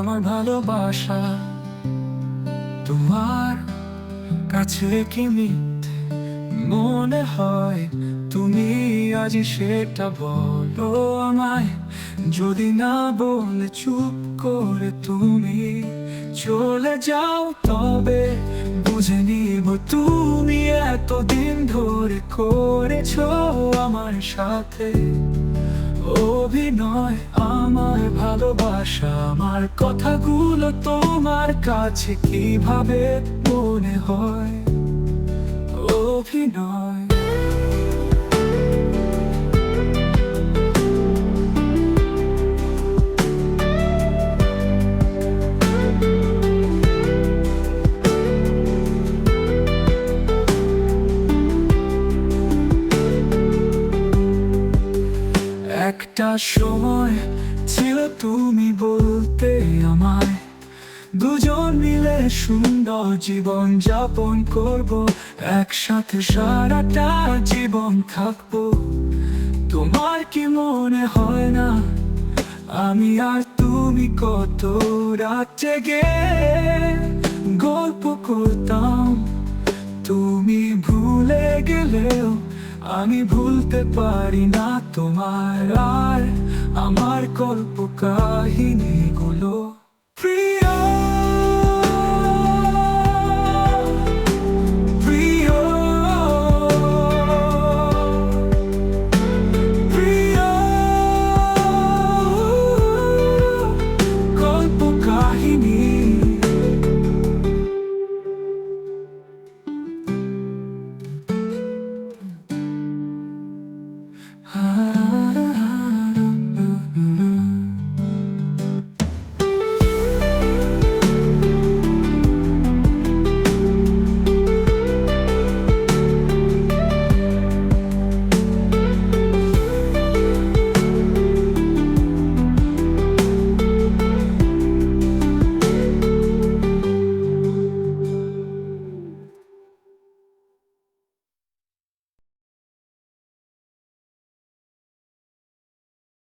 আমার ভালোবাসা। তোমার কাছে কি মিথ্যে মনে হয়? তুমি আজ সেটা বলো আমায়। যদি না বলে চুপ করে তুমি চলে যাও, তবে বুঝে নিব তুমি এতদিন ধরে করেছ আমার সাথে। অভিনয় আমার ভালোবাসা আমার কথাগুলো তোমার কাছে কীভাবে মনে হয়? অভিনয়। একটা সময় ছিল তুমি বলতে আমায়। দুজন মিলে সুন্দর জীবন যাপন করব। একসাথে সারাটা জীবন থাকব। তোমার কি মনে হয় না? আমি আর তুমি কত রাত জেগে গল্প করতাম। তুমি ভুলে গেলেও আমি ভুলতে পারি না তোমার আর আমার কল্প কাহিনীগুলো। প্রিয় কাহিনী। Ah.